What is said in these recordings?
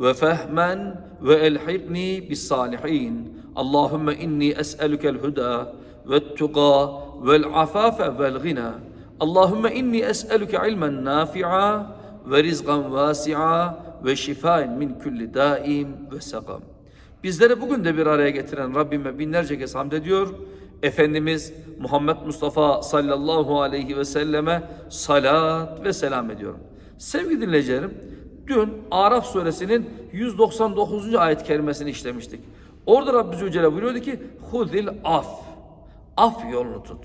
ve fehmen ve elhikni bis salihin. Allahümme inni es'elükel huda ve tuqa vel afafe vel gina. Allahümme inni es'elüke ilmen nafi'a ve rizgan vasi'a ve şifain min külli daim ve sakam. Bizleri bugün de bir araya getiren Rabbime binlerce kez hamd ediyor. Efendimiz Muhammed Mustafa sallallahu aleyhi ve selleme salat ve selam ediyorum. Sevgili dinleyicilerim, dün Araf suresinin 199. ayet kerimesini işlemiştik. Orada Rabbi Zülcelal buyuruyordu ki hudil af. Af yolunu tut.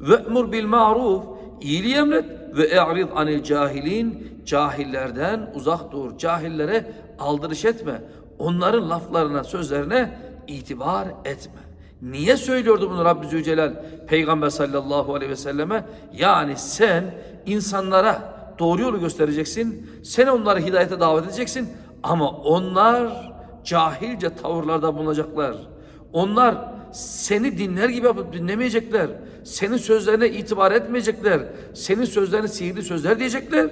Ve emur bil maruf. iyiliği emret ve e'rid anil cahilin. Cahillerden uzak dur. Cahillere aldırış etme. Onların laflarına, sözlerine itibar etme. Niye söylüyordu bunu Rabbi Zülcelal Peygamber sallallahu aleyhi ve selleme? Yani sen insanlara doğru yolu göstereceksin. Sen onları hidayete davet edeceksin. Ama onlar cahilce tavırlarda bulunacaklar. Onlar seni dinler gibi yapıp dinlemeyecekler. Senin sözlerine itibar etmeyecekler. Senin sözlerine sihirli sözler diyecekler.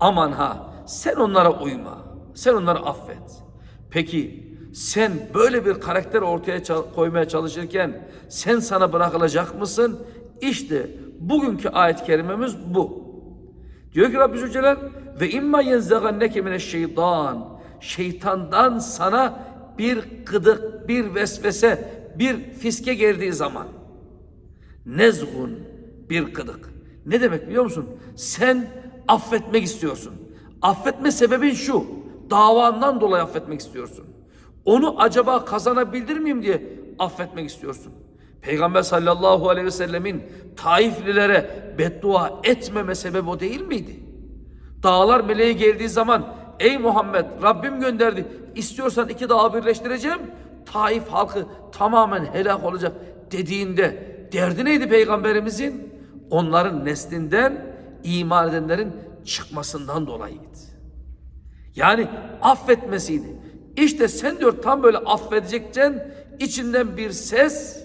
Aman ha sen onlara uyma. Sen onları affet. Peki sen böyle bir karakter ortaya koymaya çalışırken sen sana bırakılacak mısın? İşte bugünkü ayet-i kerimemiz bu. Diyor ki Rabbi Zülcelal ve imma yenzaganneke mineşşeytan şeytandan sana bir gıdık, bir vesvese, bir fiske geldiği zaman nezgun bir gıdık. Ne demek biliyor musun? Sen affetmek istiyorsun. Affetme sebebin şu. Davandan dolayı affetmek istiyorsun. Onu acaba kazanabildir miyim diye affetmek istiyorsun. Peygamber sallallahu aleyhi ve sellemin Taiflilere beddua etmeme sebebi o değil miydi? Dağlar meleği geldiği zaman ey Muhammed Rabbim gönderdi. İstiyorsan iki dağı birleştireceğim. Taif halkı tamamen helak olacak dediğinde derdi neydi peygamberimizin? Onların neslinden iman edenlerin çıkmasından dolayıydı. Yani affetmesiydi. İşte sen diyor tam böyle affedeceksin içinden bir ses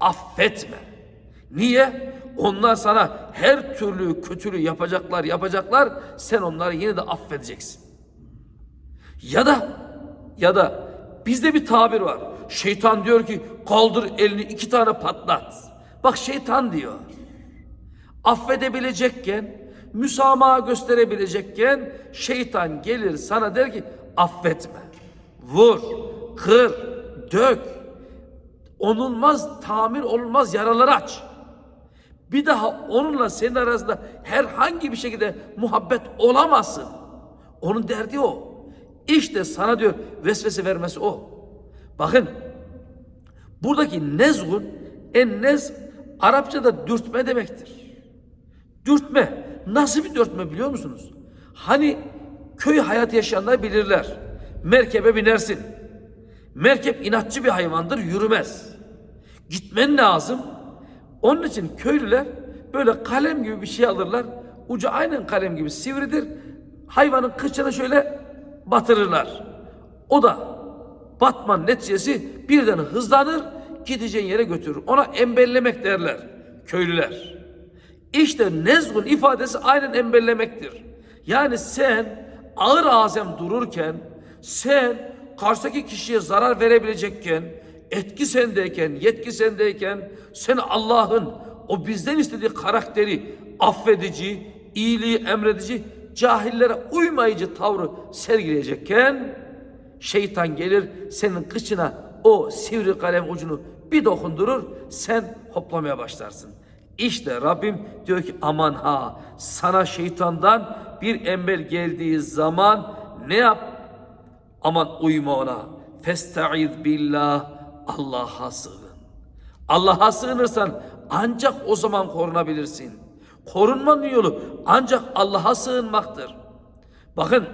affetme. Niye? Onlar sana her türlü kötülüğü yapacaklar yapacaklar sen onları yine de affedeceksin. Ya da ya da bizde bir tabir var. Şeytan diyor ki kaldır elini iki tane patlat. Bak şeytan diyor. Affedebilecekken, müsamaha gösterebilecekken şeytan gelir sana der ki affetme. Vur, kır, dök. Onulmaz, tamir olmaz yaraları aç. Bir daha onunla senin arasında herhangi bir şekilde muhabbet olamazsın. Onun derdi o. İşte sana diyor vesvese vermesi o. Bakın buradaki nezgun en nez Arapçada dürtme demektir. Dürtme. Nasıl bir dürtme biliyor musunuz? Hani köy hayatı yaşayanlar bilirler. Merkebe binersin. Merkep inatçı bir hayvandır, yürümez. Gitmen lazım. Onun için köylüler böyle kalem gibi bir şey alırlar. Ucu aynen kalem gibi sivridir. Hayvanın kıçına şöyle batırırlar. O da batman neticesi birden hızlanır, gideceğin yere götürür. Ona embellemek derler köylüler. İşte nezgun ifadesi aynen embellemektir. Yani sen ağır azem dururken, sen karşıdaki kişiye zarar verebilecekken, etki sendeyken, yetki sendeyken, sen Allah'ın o bizden istediği karakteri affedici, iyiliği emredici, cahillere uymayıcı tavrı sergileyecekken, şeytan gelir senin kıçına o sivri kalem ucunu bir dokundurur, sen hoplamaya başlarsın. İşte Rabbim diyor ki aman ha sana şeytandan bir embel geldiği zaman ne yap? Aman uyma ona. Festaiz billah. Allah'a sığın. Allah'a sığınırsan ancak o zaman korunabilirsin. Korunmanın yolu ancak Allah'a sığınmaktır. Bakın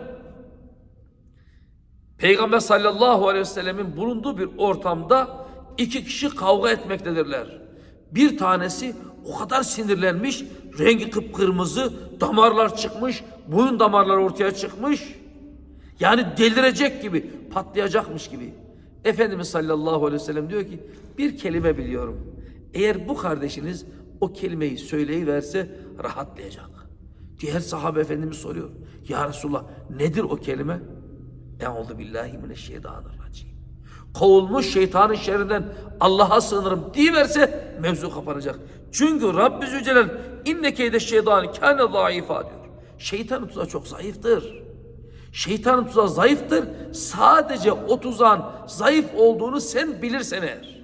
Peygamber sallallahu aleyhi ve sellemin bulunduğu bir ortamda iki kişi kavga etmektedirler. Bir tanesi o kadar sinirlenmiş, rengi kıpkırmızı, damarlar çıkmış, boyun damarları ortaya çıkmış. Yani delirecek gibi, patlayacakmış gibi. Efendimiz sallallahu aleyhi ve sellem diyor ki bir kelime biliyorum. Eğer bu kardeşiniz o kelimeyi söyleyiverse rahatlayacak. Diğer sahabe efendimiz soruyor. Ya Resulallah nedir o kelime? Euzu billahi mineşşeytanirracim. Kovulmuş şeytanın şerrinden Allah'a sığınırım diyiverse mevzu kapanacak. Çünkü Rabbi Zülcelal inne keyde şeytanı kâne zayıfa diyor. Şeytanın tuzağı çok zayıftır. Şeytanın tuzağı zayıftır. Sadece o tuzağın zayıf olduğunu sen bilirsen eğer.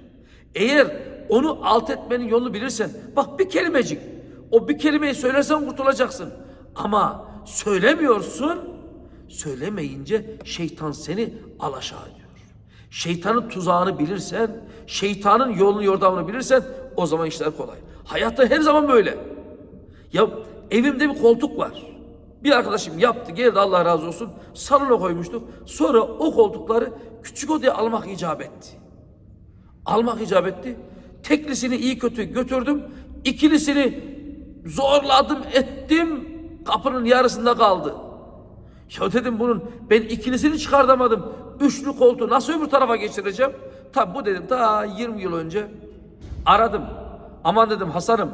Eğer onu alt etmenin yolunu bilirsen, bak bir kelimecik. O bir kelimeyi söylersen kurtulacaksın. Ama söylemiyorsun, söylemeyince şeytan seni alaşağı ediyor. Şeytanın tuzağını bilirsen, şeytanın yolunu yordamını bilirsen o zaman işler kolay. Hayatta her zaman böyle. Ya evimde bir koltuk var. Bir arkadaşım yaptı geldi Allah razı olsun. Salona koymuştuk. Sonra o koltukları küçük odaya almak icap etti. Almak icap etti. Teklisini iyi kötü götürdüm. İkilisini zorladım ettim. Kapının yarısında kaldı. Ya dedim bunun ben ikilisini çıkartamadım. Üçlü koltuğu nasıl öbür tarafa geçireceğim? Tabi bu dedim ta 20 yıl önce aradım. Aman dedim Hasan'ım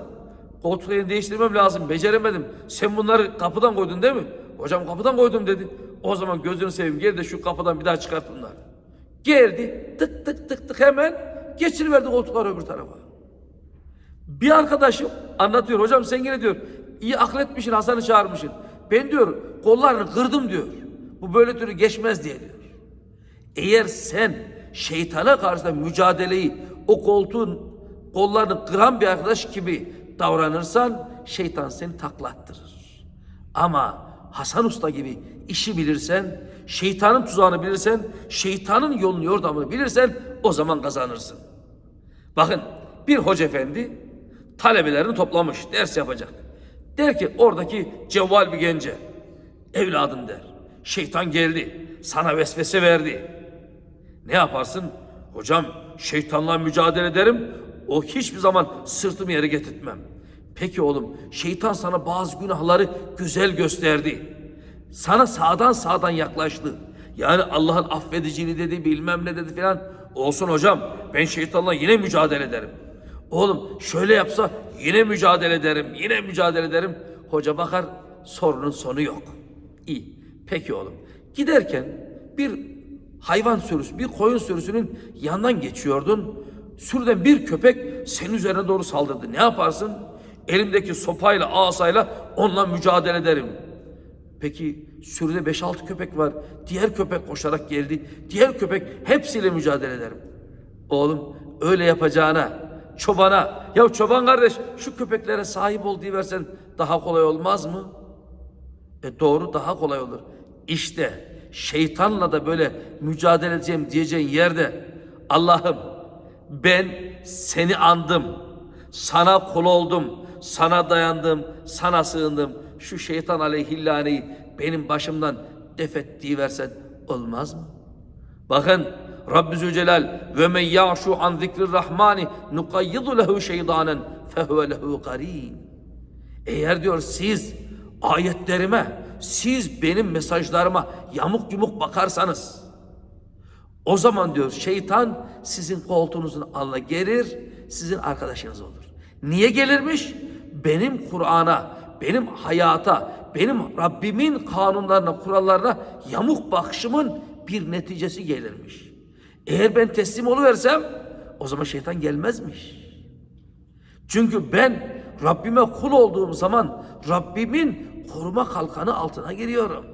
koltukları değiştirmem lazım beceremedim. Sen bunları kapıdan koydun değil mi? Hocam kapıdan koydum dedi. O zaman gözünü seveyim gel de şu kapıdan bir daha çıkart bunları. Geldi tık tık tık tık hemen geçiriverdi koltukları öbür tarafa. Bir arkadaşım anlatıyor hocam sen yine diyor iyi akletmişsin Hasan'ı çağırmışsın. Ben diyor kollarını kırdım diyor. Bu böyle türlü geçmez diye diyor. Eğer sen şeytana karşı mücadeleyi o koltuğun kollarını kıran bir arkadaş gibi davranırsan şeytan seni taklattırır. Ama Hasan Usta gibi işi bilirsen, şeytanın tuzağını bilirsen, şeytanın yolunu yordamını bilirsen o zaman kazanırsın. Bakın bir hoca efendi talebelerini toplamış, ders yapacak. Der ki oradaki cevval bir gence, evladım der, şeytan geldi, sana vesvese verdi. Ne yaparsın? Hocam şeytanla mücadele ederim, o hiçbir zaman sırtımı yere getirtmem. Peki oğlum, şeytan sana bazı günahları güzel gösterdi. Sana sağdan sağdan yaklaştı. Yani Allah'ın affediciliği dedi, bilmem ne dedi filan. Olsun hocam, ben şeytanla yine mücadele ederim. Oğlum şöyle yapsa yine mücadele ederim, yine mücadele ederim. Hoca bakar sorunun sonu yok. İyi. Peki oğlum. Giderken bir hayvan sürüsü, bir koyun sürüsünün yanından geçiyordun. Sürüden bir köpek senin üzerine doğru saldırdı. Ne yaparsın? Elimdeki sopayla, asayla onunla mücadele ederim. Peki sürüde 5-6 köpek var. Diğer köpek koşarak geldi. Diğer köpek hepsiyle mücadele ederim. Oğlum öyle yapacağına çobana ya çoban kardeş şu köpeklere sahip ol versen daha kolay olmaz mı? E doğru daha kolay olur. İşte şeytanla da böyle mücadele edeceğim diyeceğin yerde Allah'ım ben seni andım. Sana kul oldum. Sana dayandım. Sana sığındım. Şu şeytan aleyhillaneyi benim başımdan defet versen olmaz mı? Bakın Rabbi Zülcelal ve men ya'şu an zikrir rahmani nukayyidu lehu şeytanen fehuve lehu karin. Eğer diyor siz ayetlerime, siz benim mesajlarıma yamuk yumuk bakarsanız o zaman diyor şeytan sizin koltuğunuzun alına gelir, sizin arkadaşınız olur. Niye gelirmiş? Benim Kur'an'a, benim hayata, benim Rabbimin kanunlarına, kurallarına yamuk bakışımın bir neticesi gelirmiş. Eğer ben teslim oluversem o zaman şeytan gelmezmiş. Çünkü ben Rabbime kul olduğum zaman Rabbimin koruma kalkanı altına giriyorum.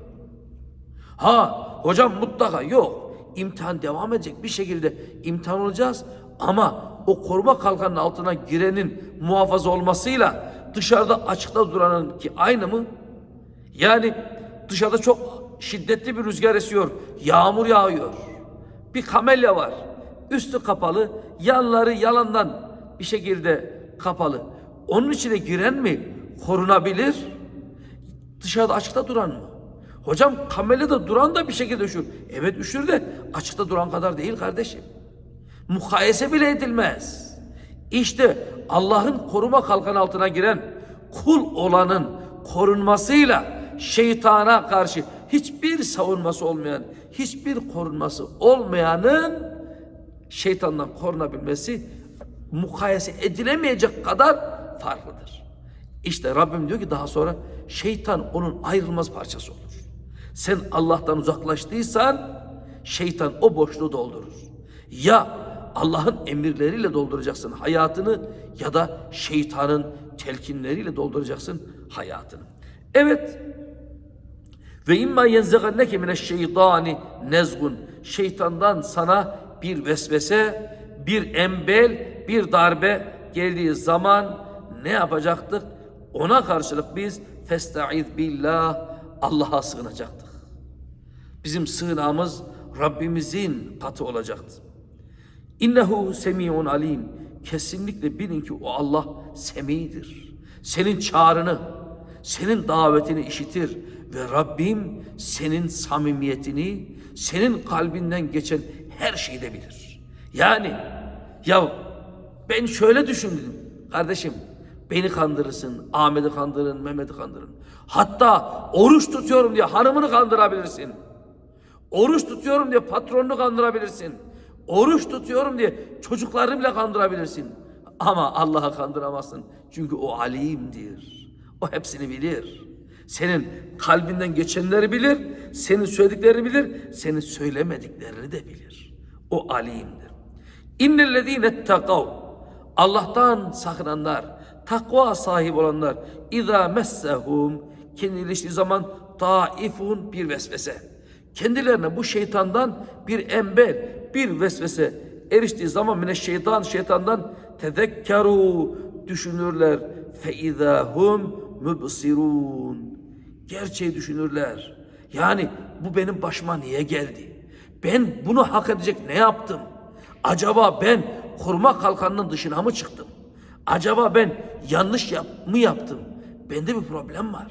Ha hocam mutlaka yok. İmtihan devam edecek bir şekilde imtihan olacağız ama o koruma kalkanının altına girenin muhafaza olmasıyla dışarıda açıkta duranın ki aynı mı? Yani dışarıda çok şiddetli bir rüzgar esiyor, yağmur yağıyor. Bir kamelya var. Üstü kapalı, yanları yalandan bir şekilde kapalı. Onun içine giren mi korunabilir? Dışarıda açıkta duran mı? Hocam kamelada duran da bir şekilde üşür. Evet üşür de açıkta duran kadar değil kardeşim. Mukayese bile edilmez. İşte Allah'ın koruma kalkan altına giren kul olanın korunmasıyla şeytana karşı hiçbir savunması olmayan, hiçbir korunması olmayanın şeytandan korunabilmesi mukayese edilemeyecek kadar farklıdır. İşte Rabbim diyor ki daha sonra şeytan onun ayrılmaz parçası olur. Sen Allah'tan uzaklaştıysan şeytan o boşluğu doldurur. Ya Allah'ın emirleriyle dolduracaksın hayatını ya da şeytanın telkinleriyle dolduracaksın hayatını. Evet. Ve imma yenzeganneke mineşşeytani nezgun. Şeytandan sana bir vesvese, bir embel, bir darbe geldiği zaman ne yapacaktık? Ona karşılık biz festaiz billah Allah'a sığınacaktık. Bizim sığınağımız Rabbimizin katı olacaktı. İnnehu semiun alim. Kesinlikle bilin ki o Allah semidir. Senin çağrını, senin davetini işitir ve Rabbim senin samimiyetini, senin kalbinden geçen her şeyi de bilir. Yani ya ben şöyle düşündüm kardeşim. Beni kandırırsın, Ahmet'i kandırın, Mehmet'i kandırın. Hatta oruç tutuyorum diye hanımını kandırabilirsin. Oruç tutuyorum diye patronunu kandırabilirsin. Oruç tutuyorum diye çocuklarını bile kandırabilirsin. Ama Allah'ı kandıramazsın. Çünkü o alimdir. O hepsini bilir. Senin kalbinden geçenleri bilir, senin söylediklerini bilir, senin söylemediklerini de bilir. O alimdir. İnnellezîne takav Allah'tan sakınanlar, takva sahibi olanlar izâ messehum kendi iliştiği zaman taifun bir vesvese. Kendilerine bu şeytandan bir ember, bir vesvese eriştiği zaman mine şeytan şeytandan tezekkeru düşünürler fe izahum. Gerçeği düşünürler. Yani bu benim başıma niye geldi? Ben bunu hak edecek ne yaptım? Acaba ben koruma kalkanının dışına mı çıktım? Acaba ben yanlış yap mı yaptım? Bende bir problem var.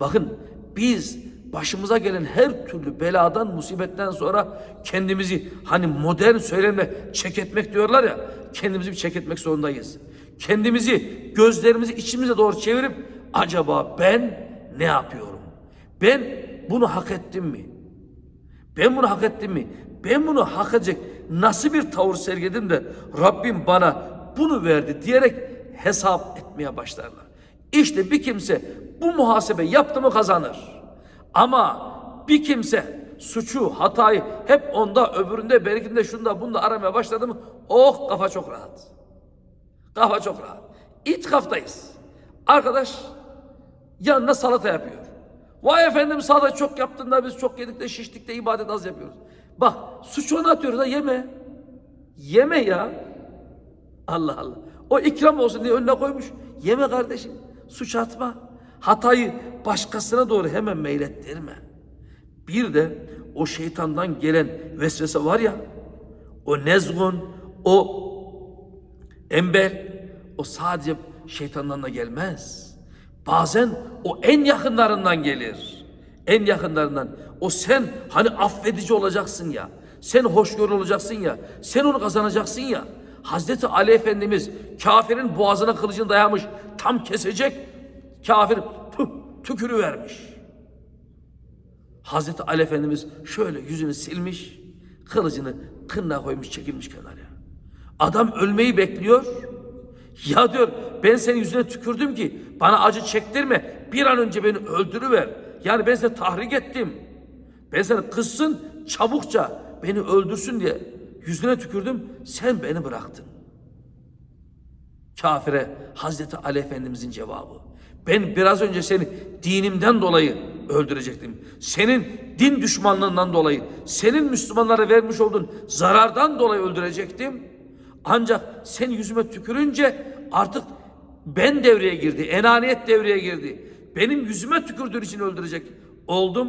Bakın biz başımıza gelen her türlü beladan, musibetten sonra kendimizi hani modern söylemle çek etmek diyorlar ya, kendimizi bir çek etmek zorundayız. Kendimizi, gözlerimizi içimize doğru çevirip acaba ben ne yapıyorum? Ben bunu hak ettim mi? Ben bunu hak ettim mi? Ben bunu hak edecek nasıl bir tavır sergiledim de Rabbim bana bunu verdi diyerek hesap etmeye başlarlar. İşte bir kimse bu muhasebe yaptı mı kazanır. Ama bir kimse suçu, hatayı hep onda, öbüründe, berikinde, şunda, bunda aramaya başladı mı? Oh kafa çok rahat. Kafa çok rahat. İtikaftayız. Arkadaş yanına salata yapıyor. Vay efendim salata çok yaptın da biz çok yedik de şiştik de ibadet az yapıyoruz. Bak suçu ona atıyoruz da yeme. Yeme ya. Allah Allah. O ikram olsun diye önüne koymuş. Yeme kardeşim. Suç atma. Hatayı başkasına doğru hemen meylettirme. Bir de o şeytandan gelen vesvese var ya, o nezgun, o ember, o sadece şeytandan da gelmez. Bazen o en yakınlarından gelir. En yakınlarından. O sen hani affedici olacaksın ya. Sen hoşgörü olacaksın ya. Sen onu kazanacaksın ya. Hazreti Ali Efendimiz kafirin boğazına kılıcını dayamış. Tam kesecek. Kafir tükürü vermiş. Hazreti Ali Efendimiz şöyle yüzünü silmiş. Kılıcını kınına koymuş çekilmiş kenara. Adam ölmeyi bekliyor. Ya diyor ben senin yüzüne tükürdüm ki bana acı çektirme. Bir an önce beni öldürüver. Yani ben seni tahrik ettim. Ben seni kızsın çabukça beni öldürsün diye yüzüne tükürdüm. Sen beni bıraktın. Kafire Hazreti Ali Efendimizin cevabı. Ben biraz önce seni dinimden dolayı öldürecektim. Senin din düşmanlığından dolayı, senin Müslümanlara vermiş olduğun zarardan dolayı öldürecektim. Ancak sen yüzüme tükürünce artık ben devreye girdi, enaniyet devreye girdi. Benim yüzüme tükürdüğün için öldürecek oldum,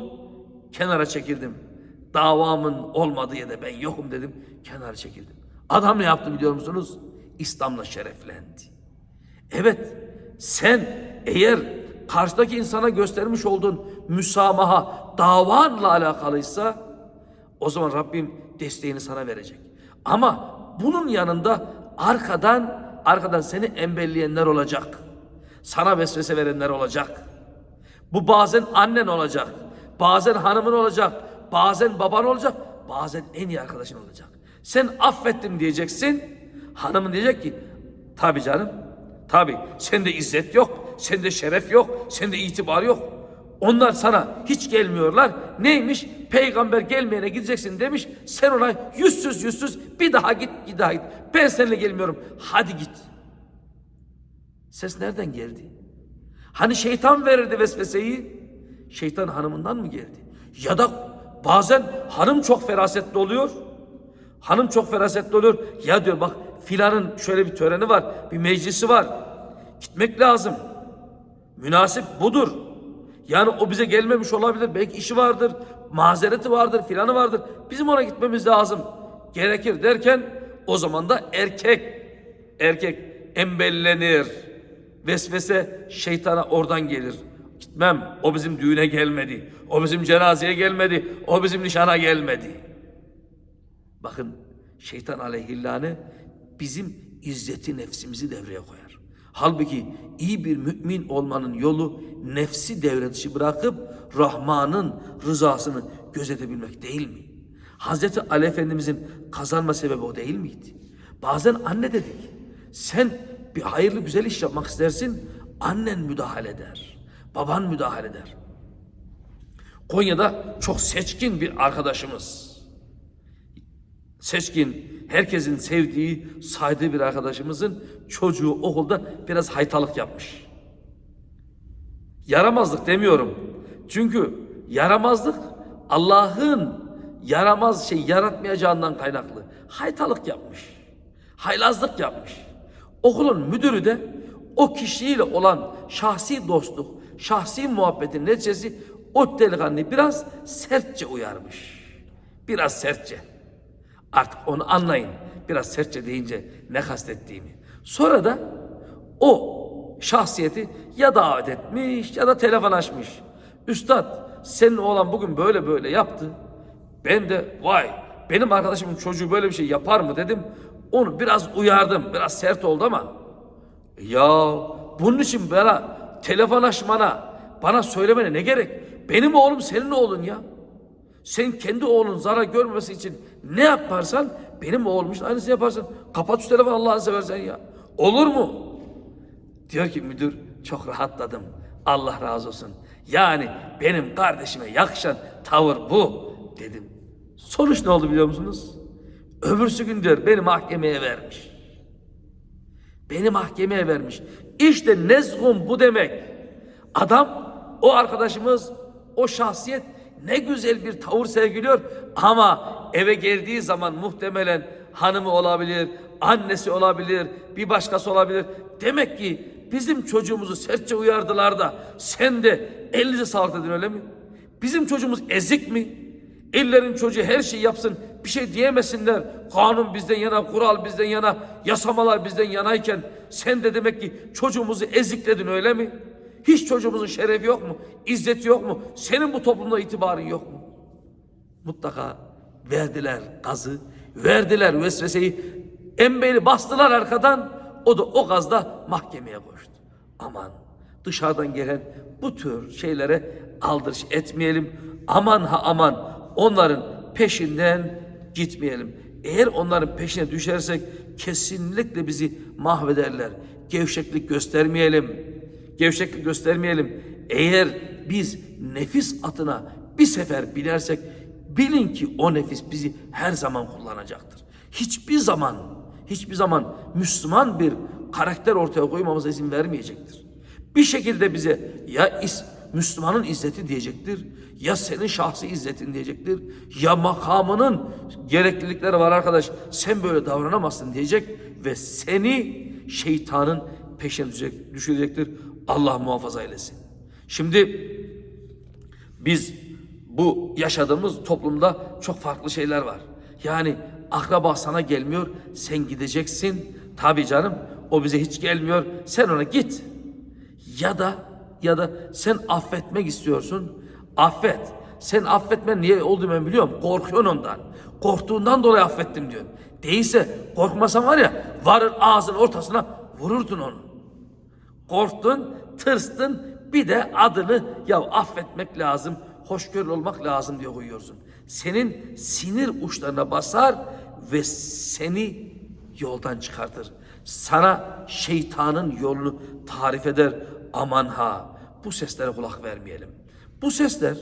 kenara çekildim. Davamın olmadığı yerde ben yokum dedim, kenara çekildim. Adam ne yaptı biliyor musunuz? İslam'la şereflendi. Evet, sen eğer karşıdaki insana göstermiş olduğun müsamaha davanla alakalıysa o zaman Rabbim desteğini sana verecek. Ama bunun yanında arkadan arkadan seni embelleyenler olacak. Sana vesvese verenler olacak. Bu bazen annen olacak. Bazen hanımın olacak. Bazen baban olacak. Bazen en iyi arkadaşın olacak. Sen affettim diyeceksin. Hanımın diyecek ki tabi canım. Tabi sende izzet yok. Sende şeref yok. Sende itibar yok. Onlar sana hiç gelmiyorlar. Neymiş? Peygamber gelmeyene gideceksin demiş. Sen ona yüzsüz yüzsüz bir daha git bir daha git. Ben seninle gelmiyorum. Hadi git. Ses nereden geldi? Hani şeytan verirdi vesveseyi? Şeytan hanımından mı geldi? Ya da bazen hanım çok ferasetli oluyor. Hanım çok ferasetli oluyor. Ya diyor bak filanın şöyle bir töreni var, bir meclisi var. Gitmek lazım. Münasip budur. Yani o bize gelmemiş olabilir. Belki işi vardır, mazereti vardır, filanı vardır. Bizim ona gitmemiz lazım. Gerekir derken o zaman da erkek, erkek embellenir. Vesvese şeytana oradan gelir. Gitmem. O bizim düğüne gelmedi. O bizim cenazeye gelmedi. O bizim nişana gelmedi. Bakın şeytan aleyhillâne bizim izzeti nefsimizi devreye koyar. Halbuki iyi bir mümin olmanın yolu nefsi devre dışı bırakıp Rahman'ın rızasını gözetebilmek değil mi? Hazreti Ali Efendimizin kazanma sebebi o değil miydi? Bazen anne dedik. Sen bir hayırlı güzel iş yapmak istersin. Annen müdahale eder. Baban müdahale eder. Konya'da çok seçkin bir arkadaşımız. Seçkin, herkesin sevdiği, saydığı bir arkadaşımızın çocuğu okulda biraz haytalık yapmış. Yaramazlık demiyorum. Çünkü yaramazlık Allah'ın yaramaz şey yaratmayacağından kaynaklı. Haytalık yapmış. Haylazlık yapmış. Okulun müdürü de o kişiyle olan şahsi dostluk, şahsi muhabbetin neticesi o delikanlıyı biraz sertçe uyarmış. Biraz sertçe. Artık onu anlayın. Biraz sertçe deyince ne kastettiğimi. Sonra da o şahsiyeti ya davet etmiş ya da telefon. Üstad senin oğlan bugün böyle böyle yaptı. Ben de vay benim arkadaşımın çocuğu böyle bir şey yapar mı dedim. Onu biraz uyardım. Biraz sert oldu ama. Ya bunun için bana telefon açmana, bana söylemene ne gerek? Benim oğlum senin oğlun ya. Sen kendi oğlun zarar görmemesi için ne yaparsan benim oğlum aynısını yaparsın. Kapat şu telefonu Allah'ını seversen ya. Olur mu? Diyor ki müdür çok rahatladım. Allah razı olsun. Yani benim kardeşime yakışan tavır bu dedim. Sonuç ne oldu biliyor musunuz? Öbürsü gün diyor beni mahkemeye vermiş. Beni mahkemeye vermiş. İşte nezgun bu demek. Adam, o arkadaşımız, o şahsiyet ne güzel bir tavır sergiliyor ama eve geldiği zaman muhtemelen hanımı olabilir, annesi olabilir, bir başkası olabilir. Demek ki bizim çocuğumuzu sertçe uyardılar da sen de elinize sağlık dedin öyle mi? Bizim çocuğumuz ezik mi? Ellerin çocuğu her şeyi yapsın bir şey diyemesinler. Kanun bizden yana, kural bizden yana, yasamalar bizden yanayken sen de demek ki çocuğumuzu ezikledin öyle mi? Hiç çocuğumuzun şerefi yok mu? İzzeti yok mu? Senin bu toplumda itibarın yok mu? Mutlaka verdiler gazı, verdiler vesveseyi. Embeli bastılar arkadan, o da o gazda mahkemeye koştu. Aman dışarıdan gelen bu tür şeylere aldırış etmeyelim. Aman ha aman onların peşinden gitmeyelim. Eğer onların peşine düşersek kesinlikle bizi mahvederler. Gevşeklik göstermeyelim. Gevşeklik göstermeyelim. Eğer biz nefis atına bir sefer binersek bilin ki o nefis bizi her zaman kullanacaktır. Hiçbir zaman, hiçbir zaman Müslüman bir karakter ortaya koymamıza izin vermeyecektir. Bir şekilde bize ya is, Müslümanın izzeti diyecektir, ya senin şahsi izzetin diyecektir, ya makamının gereklilikleri var arkadaş, sen böyle davranamazsın diyecek ve seni şeytanın peşine düşürecektir. Allah muhafaza eylesin. Şimdi biz bu yaşadığımız toplumda çok farklı şeyler var. Yani akraba sana gelmiyor, sen gideceksin. Tabii canım, o bize hiç gelmiyor, sen ona git. Ya da ya da sen affetmek istiyorsun. Affet. Sen affetmen niye oldu ben biliyorum. Korkuyorsun ondan. Korktuğundan dolayı affettim diyorsun. Değilse korkmasan var ya varır ağzının ortasına vururdun onu. Korktun, tırstın, bir de adını ya affetmek lazım, hoşgörülü olmak lazım diye koyuyorsun. Senin sinir uçlarına basar ve seni yoldan çıkartır. Sana şeytanın yolunu tarif eder. Aman ha, bu seslere kulak vermeyelim. Bu sesler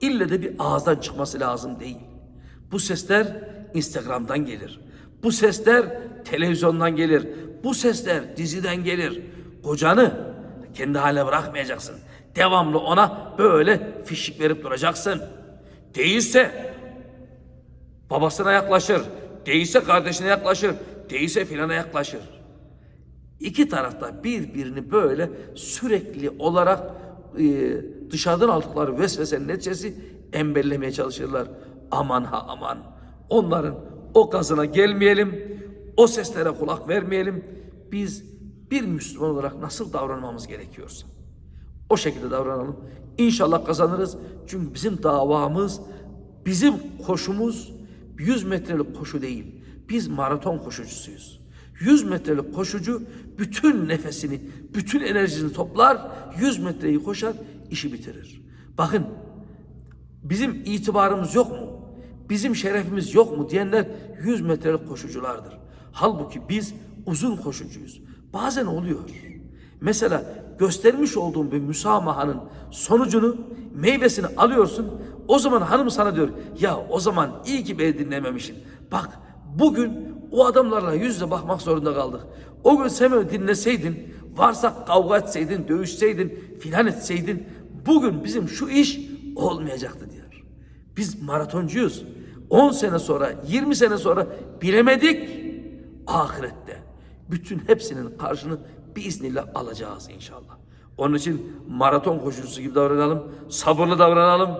ille de bir ağızdan çıkması lazım değil. Bu sesler Instagram'dan gelir. Bu sesler televizyondan gelir. Bu sesler diziden gelir. Kocanı kendi haline bırakmayacaksın. Devamlı ona böyle fişik verip duracaksın. Değilse babasına yaklaşır. Değilse kardeşine yaklaşır. Değilse filana yaklaşır. İki tarafta birbirini böyle sürekli olarak e, dışarıdan aldıkları vesvesenin neticesi embellemeye çalışırlar. Aman ha aman. Onların o gazına gelmeyelim. O seslere kulak vermeyelim. Biz bir Müslüman olarak nasıl davranmamız gerekiyorsa o şekilde davranalım. İnşallah kazanırız. Çünkü bizim davamız, bizim koşumuz 100 metrelik koşu değil. Biz maraton koşucusuyuz. 100 metrelik koşucu bütün nefesini, bütün enerjisini toplar, 100 metreyi koşar, işi bitirir. Bakın bizim itibarımız yok mu? Bizim şerefimiz yok mu diyenler 100 metrelik koşuculardır. Halbuki biz uzun koşucuyuz. Bazen oluyor. Mesela göstermiş olduğum bir müsamahanın sonucunu, meyvesini alıyorsun. O zaman hanım sana diyor, ya o zaman iyi ki beni dinlememişsin. Bak bugün o adamlarla yüzle bakmak zorunda kaldık. O gün sen dinleseydin, varsa kavga etseydin, dövüşseydin, filan etseydin, bugün bizim şu iş olmayacaktı diyor. Biz maratoncuyuz. 10 sene sonra, 20 sene sonra bilemedik ahirette. Bütün hepsinin karşını biiznillah alacağız inşallah. Onun için maraton koşucusu gibi davranalım, sabırlı davranalım.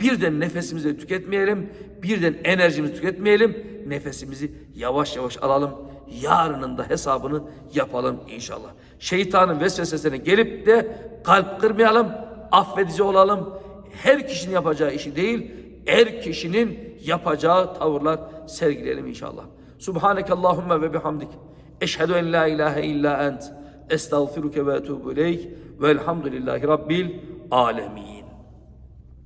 Birden nefesimizi tüketmeyelim, birden enerjimizi tüketmeyelim. Nefesimizi yavaş yavaş alalım. Yarının da hesabını yapalım inşallah. Şeytanın vesvesesine gelip de kalp kırmayalım, affedici olalım. Her kişinin yapacağı işi değil, her kişinin yapacağı tavırlar sergileyelim inşallah. Subhaneke Allahümme ve bihamdik. Eşhedü en la ilahe illa ent. Estağfiruke ve etubu ileyk. Velhamdülillahi Rabbil alemin.